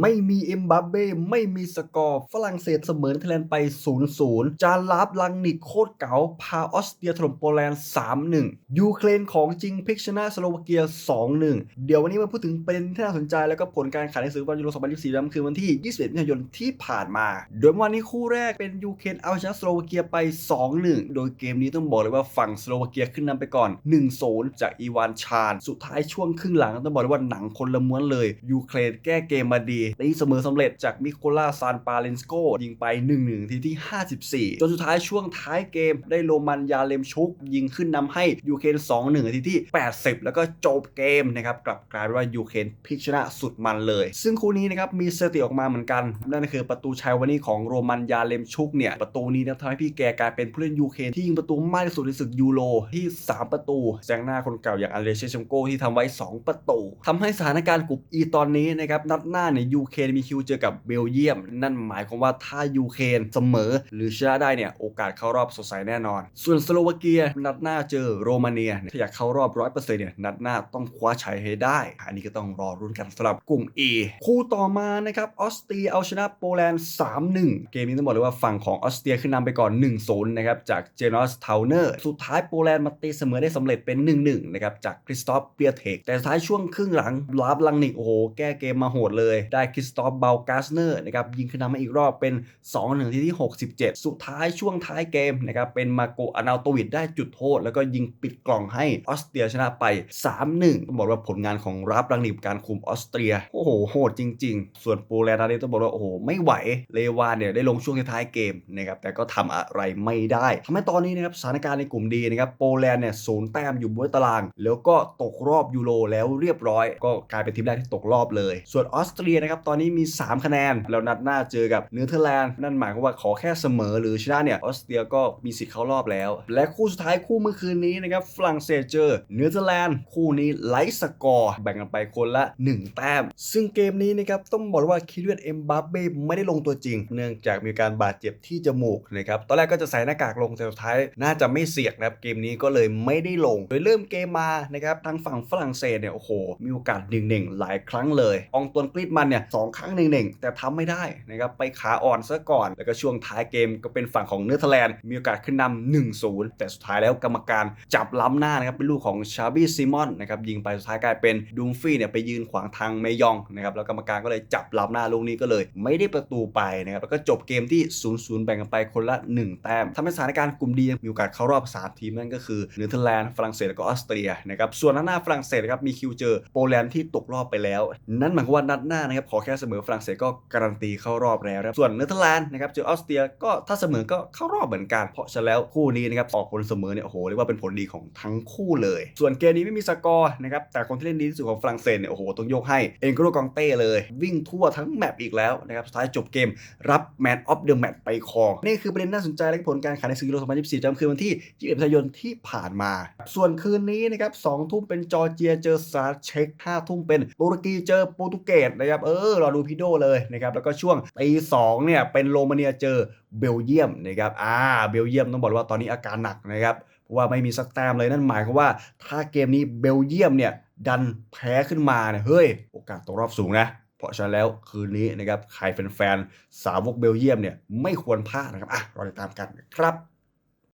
ไม่มีเอ็มบัเบ้ไม่มีสกอร์ ฝรั่งเศสเสมอเนเธอร์แลนด์ไป 0-0 จานลาบลังนิกโคตรเก๋า พาออสเตรียถล่มโปแลนด์ 3-1 ยูเครนของจริงพิกชนะสโลวาเกีย 2-1 เดี๋ยววันนี้มาพูดถึงประเด็นที่น่าสนใจ แล้วก็ผลการแข่งขันในศึกบอลยูโร 2024นั้นคือวันที่ 21 มิถุนายนที่ผ่านมา โดยวันนี้คู่แรกเป็นยูเครนเอาชนะสโลวาเกียไป 2-1 โดยเกมนี้ต้องบอกเลยว่าฝั่งสโลวาเกียขึ้นนำไปก่อน 1-0 จากอีวานชาญสุดท้ายช่วงครึ่งหลังต้องบอกเลยว่าหนังคนละม้วนเลยยูเครนแก้เกมมาดีตีเสมอสำเร็จจากมิโคลาซานปาเลนสโกยิงไป 1-1 ทีที่ 54 จนสุดท้ายช่วงท้ายเกมได้โรมันยาเลมชุก ยิงขึ้นนำให้ยูเครน2-1 ทีที่ 80 แล้วก็จบเกมนะครับกลับกลายเป็นว่ายูเครนพลิกชนะสุดมันเลย ซึ่งคู่นี้นะครับมีสถิติออกมาเหมือนกัน นั่นก็คือประตูชัยวันนี้ของโรมันยาเลมชุกเนี่ยประตูนี้นะทำให้พี่แกกลายเป็นผู้เล่นยูเครนที่ยิงประตูมากที่สุดในศึกยูโรที่ 3 ประตูแซงหน้าคนเก่าอย่างอันเดรเชชมโกที่ทำไว้ 2 ประตูทำให้สถานการณ์กลุ่ม E ตอนนี้นะครับนัดหน้าเนี่ยยูเครนมีคิวเจอกับเบลเยียม นั่นหมายความว่าถ้ายูเครนเสมอ หรือชนะได้เนี่ยโอกาสเข้ารอบสดใสแน่นอน ส่วนสโลวาเกียนัดหน้าเจอโรมาเนียถ้าอยากเข้ารอบ100%เปอร์เซ็นต์เนี่ยนัดหน้าต้องคว้าชัยให้ได้ อันนี้ก็ต้องรอรุ้นกันสำหรับกลุ่ม E คู่ต่อมานะครับออสเตรียเอาชนะโปแลนด์ 3-1 เกมนี้ต้องบอกเลยว่าฝั่งของออสเตรียขึ้นนำไปก่อน 1-0 นะครับจากเจนอสเทาเนอร์สุดท้ายโปแลนด์มาตีเสมอได้สำเร็จเป็น 1-1 นะครับจากคริสตอฟเปียเทกแต่ท้ายช่วงครึ่งหลังลาบลังนิกโอ้โหแก้เกมมาโหดเลยไได้คริสตอฟเบลกาสเนอร์นะครับยิงขึ้นนำมาอีกรอบเป็น2-1ที่ที่ 67 สุดท้ายช่วงท้ายเกมนะครับเป็นมาโกอานาโตวิดได้จุดโทษ แล้วก็ยิงปิดกล่องให้ออสเตรียชนะไป 3-1ต้องบอกว่าผลงานของรับลังนิกการคุมออสเตรีย โอ้โหโหดจริง ๆ ส่วนโปแลนด์นี้ต้องบอกว่าโอ้โหไม่ไหวเลวานเนี่ยได้ลงช่วงท้ายเกมนะครับแต่ก็ทำอะไรไม่ได้ทำให้ตอนนี้นะครับสถานการณ์ในกลุ่มดีนะครับโปแลนด์เนี่ยศูนย์แต้มอยู่บนตาราง แล้วก็ตกรอบยูโรแล้วเรียบร้อย ก็กลายเป็นทีมแรกที่ตกรอบเลย ส่วนออสเตรียนะครับตอนนี้มี 3 คะแนน แล้วนัดหน้าเจอกับเนเธอร์แลนด์นั่นหมายความว่าขอแค่เสมอหรือชนะเนี่ยออสเตรียก็มีสิทธิ์เข้ารอบแล้ว และคู่สุดท้ายคู่เมื่อคืนนี้นะครับฝรั่งเศสเจอเนเธอร์แลนด์คู่นี้ไลท์สกอร์แบ่งกันไปคนละ 1 แต้ม ซึ่งเกมนี้นะครับต้องบอกว่าคิดเวียนเอ็มบัปเบ้ไม่ได้ลงตัวจริง เนื่องจากมีการบาดเจ็บที่จมูกนะครับตอนแรกก็จะใส่หน้ากากลงแต่สุดท้ายน่าจะไม่เสี่ยงนะครับเกมนี้ก็เลยไม่ได้ลง โดยเริ่มเกมมานะครับทางฝั่งฝรั่งเศสเนี่ยโอ้โหมีโอกาสหนึ่งๆหลายครั้งเลย องตวนกรีดมันเนี่ยสองครั้งหนึ่งๆแต่ทำไม่ได้นะครับไปขาอ่อนซะก่อน แล้วก็ช่วงท้ายเกมก็เป็นฝั่งของเนเธอร์แลนด์มีโอกาสขึ้นนำหนึ่งศูนย์แต่สุดท้ายแล้วกรรมการจับล้ำหน้านะครับเป็นลูกของชาบี้ซิมอนนะครับยิงไปสุดท้ายกลายเป็นดุมฟี่เนี่ยไปยืนขวางทางเมยองนะครับแล้วกรรมการก็เลยจับล้ำหน้าลูกนี้ก็เลย ไม่ได้ประตูไปนะครับแล้วก็จบเกมที่ 0-0 แบ่งกันไปคนละ 1 แต้มทำให้สถานการณ์กลุ่มดีมีโอกาสเข้ารอบ 3 ทีมนั่นก็คือเนเธอร์แลนด์ฝรั่งเศสแล้วก็ออสเตรียนะครับส่วนนัดหน้าฝรั่งเศสครับมีคิวเจอโปแลนด์ที่ตกรอบไปแล้ว นั่นหมายความว่านัดหน้านะครับขอแค่เสมอฝรั่งเศสก็การันตีเข้ารอบแล้วครับส่วนเนเธอร์แลนด์นะครับเจอออสเตรียก็ถ้าเสมอก็เข้ารอบเหมือนกัน เพราะฉะนั้นแล้วคู่นี้นะครับออกผลเสมอเนี่ยโอ้โหเรียกว่าเป็นผลดีของทั้งคู่เลย ส่วนเกมนี้ไม่มีสกอร์นะครับแต่คนที่เล่นดีที่สุดของฝรั่งเศสเนี่ยโอ้โหต้องยกให้เอ็นโกโรกองเต้เลย วิ่งทั่วทั้งแมปอีกแล้วนะครับสุดท้ายจบเกมรับแมนออฟเดอะแมตช์ไปครองนี่คือประเด็นน่าสนใจและผลการแข่งขันในศึกยูโร2024จำคืนวันที่21กันยายนที่ผ่านมา ส่วนคืนนี้นะครับ2ทุ่มเป็นจอร์เจียเจอซาเช็ก5ทุ่มเป็นตุรกีเจอโปรตุเกสนะครับเออรอดูพิโดเลยนะครับแล้วก็ช่วงตี2เนี่ยเป็นโรมาเนียเจอเบลเยียมนะครับอ่าเบลเยียมต้องบอกว่าตอนนี้อาการหนักนะครับเพราะว่าไม่มีสักแต้มเลยนั่นหมายความว่าถ้าเกมนี้เบลเยียมเนี่ยดันแพ้ขึ้นมาเนี่ยเฮ้ยโอกาสตกรอบสูงนะเพราะฉะนั้นแล้วคืนนี้นะครับใครเป็นแฟนสาวกเบลเยียมเนี่ยไม่ควรพลาดนะครับอะรอติดตามกันครับ